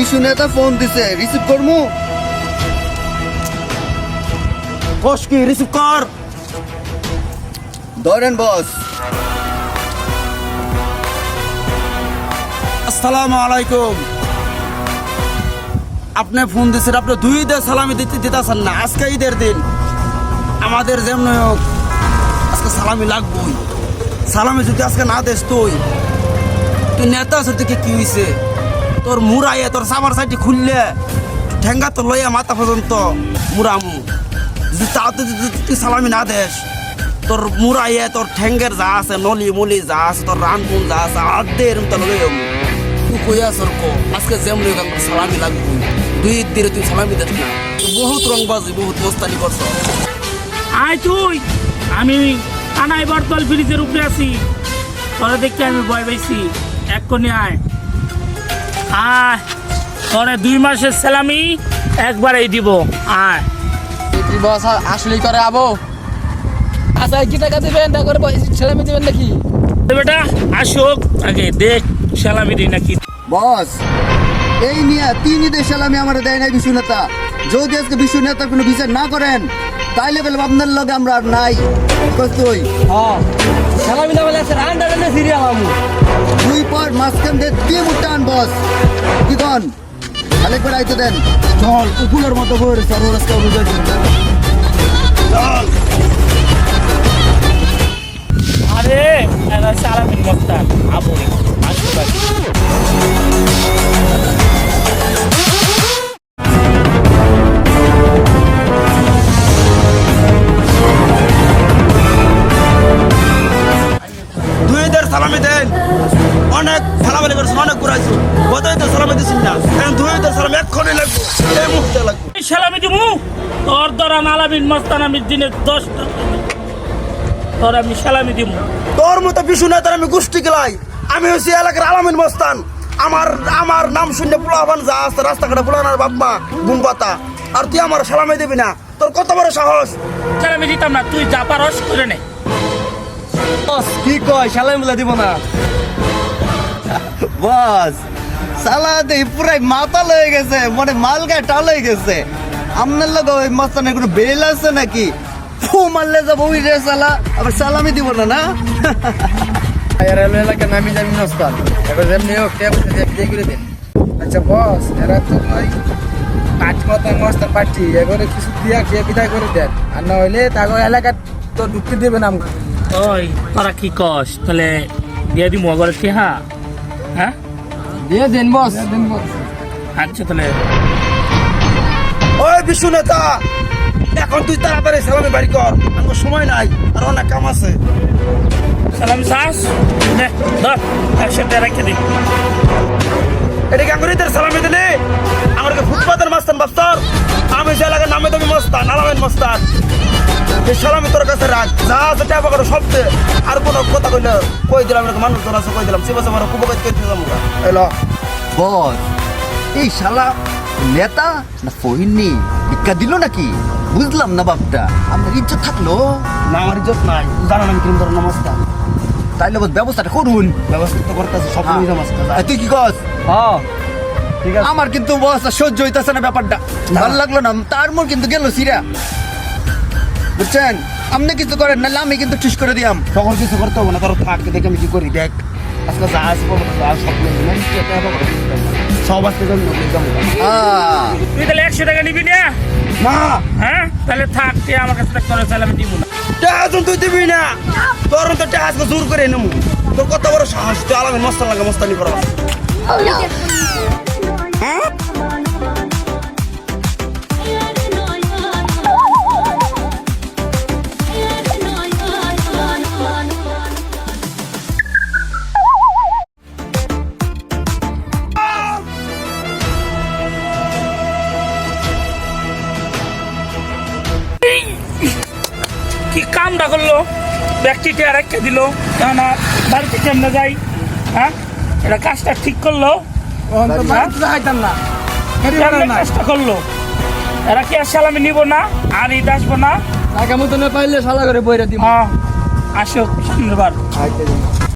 Issue নেতা phone দিছে receive করমু? বস কি রিসিভ কর। ধরেন বস। আসসালামু আলাইকুম। আপনি ফোন দিচ্ছেন আপনি দুই ঈদের সালামি দিতে দিতেছেন না আজকে ঈদের দিন। আমাদের যেমন হোক আজকে সালামি লাগবই। সালামি যদি আজকে না দেস তুই তুই নেতা থেকে কি হয়েছে তোর মুড়াইয়ে তোর সামার সাইডে খুললে ঠেঙ্গা তো লইয়া মাথা পর্যন্ত মুড়ামু যদি তাতে তুই সালামি না দেস, তোর মুড়াইয়ে তোর ঠেঙ্গের যা আছে, নলি মলি যা আছে, তোর রানপুন যা আছে আর্ধে এরম তো লই যাব তুই কইয়া সরকো আজকে যেমন হোক আমার সালামি লাগবো। দুই দিনে তুই সালামি দেস না। বহুত রংবাজি, বহুত মস্তানি করছ। আয় তুই! আমি কানাই বরতল ব্রিজের উপরে আছি। তোরা দেখতে আমি ভয় পাইছি। এক কোণে আয়। আয় দুই মাসের স্যালামি একবারেই দিব আয়। কি বস আসলেই করে আবো। আচ্ছা কি টাকা দিবেন? তা করে ছেলে দিবেন নাকি? বেটা আসুক। আগে দেখ স্যালামি দিই নাকি। বস এই নিয়ে তিন ঈদের সালামি আমার দেয় নাই বিশু নেতা যদি আজকে বিশু নেতা কোনো বিচার না করেন তাইলে বললাম আপনার লগে আমরা আর নাই। কস তুই? হ্যাঁ। দুই পর মাঝখান দিয়ে দিয়ে মুটান বস। কি কন? আরেকবার আইতে দেন। চল উকুলের মতো আজকে বুঝাই চল। আরে স্যালামির সালামি দেন। অনেক খেলাবেলি করছেন অনেক ঘুরাইছো গত ঈদের সালামি দিচ্ছেন না। এখন দুই ঈদের সালামি এক্ষণে লাগবো। এই মুহূর্তে লাগবো। এই স্যালামি দিব তোর দ্বারা নালাবিন মস্তান আমি দিনে দশটা তোর আমি স্যালামি দিব তোর মতো বিশু নেতার আমি গোষ্ঠী গেলাই। আমি হচ্ছি এলাকার আলামিন মস্তান। আমার আমার নাম শুনে পোলাবান যা আছে রাস্তাঘাটে পোলানার বাপমা গুম পাতা আর তুই আমার সালামি দিবি না। তোর কত বড় সাহস? স্যালামি দিতাম না তুই যা পারস করে নে। বস কি কয়? সালাই মুলা দিব না। বস সালাদে পুরাই মাথা লয়ে গেছে মানে মালগা টাল হয়ে গেছে। আপনার লগে ওই মস্তানের কোনো বেল আছে নাকি? ফু মারলে যাব ওই রে সালা আবার সালামি দিব না না? রেলওয়ে এলাকা নামি যাবি নস্তান এবার যেমনি হোক দিয়ে করে দিন। আচ্ছা বস এরা তো নয় কাজ মতো মস্তান পার্টি এবারে কিছু দিয়া খেয়ে বিদায় করে দেন। আর না হইলে তাকে এলাকা তো ঢুকতে দেবেন আমাকে। ওই তোরা কি কস? তাহলে দিয়ে দিব অগর কি হ্যাঁ? হ্যাঁ? দিয়ে দেন বস। আচ্ছা তাহলে। ওই বিশু নেতা এখন তুই তাড়াতাড়ি সালামি বাড়ি কর। আমার সময় নাই আর অনেক কাম আছে। সালামি শ্বাস নে ধর একসাথে রেখে দিই। এটা কি আঙ্গুরিদের সালামি দিলি। আমাকে ফুটপাতের মাস্তান বাস্তর আমি সে এলাকার নামে তুমি মস্তান আলামেন মস্তান। এই সালামি তোর কাছে রাখ। যা আছে টাকা করে সব দে। আর কোনো কথা কইলে কই দিলাম এরকম মানুষ জন আছে কই দিলাম। সে বসে আমার কুপকাত করতে যাব এলো বস এই শালা নেতা না ফহিনী ভিক্ষা দিল নাকি? বুঝলাম না বাপটা। আপনার ইজ্জত থাকল? না আমার ইজ্জত নাই। জানা আমি কিরম ধরনের মস্তান তাইলে বস ব্যবস্থাটা করুন। ব্যবস্থা তো করতেছে সব নিয়ে যাব আর তুই কি কস হ্যাঁ ঠিক আমার কিন্তু বস সহ্য হইতেছে না ব্যাপারটা। ভালো লাগল না তার মোর কিন্তু গেল সিরা। বুঝছেন? আপনি কিছু করেন নাহলে আমি কিন্তু ঠিক করে দিয়াম। তখন কিছু করতে হবে না তোর থাক দেখে আমি কি করি। দেখ আজকে যা আসব যা সব তুই তাহলে একশো টাকা নিবি না? না। হ্যাঁ? তাহলে থাক তুই আমার কাছে করে সালামি দিব না। টাকা তুই দিবি না। তোর তো টাকা আজকে জোর করে নেব তোর কত বড় সাহস তুই আলামে মস্তান লাগে মস্তানি করা। কি করল ব্যক্তিটি আর একটা দিল কেন বাড়িতে কেমনে যাই হ্যাঁ? এটা কাজটা ঠিক করল। না। কাজটা করল? এরা কি আর সালামি নিব না আর ঈদ আসব না? টাকা মতো না পাইলে সালা করে বইরা দিব আসো সামনের বার। আচ্ছা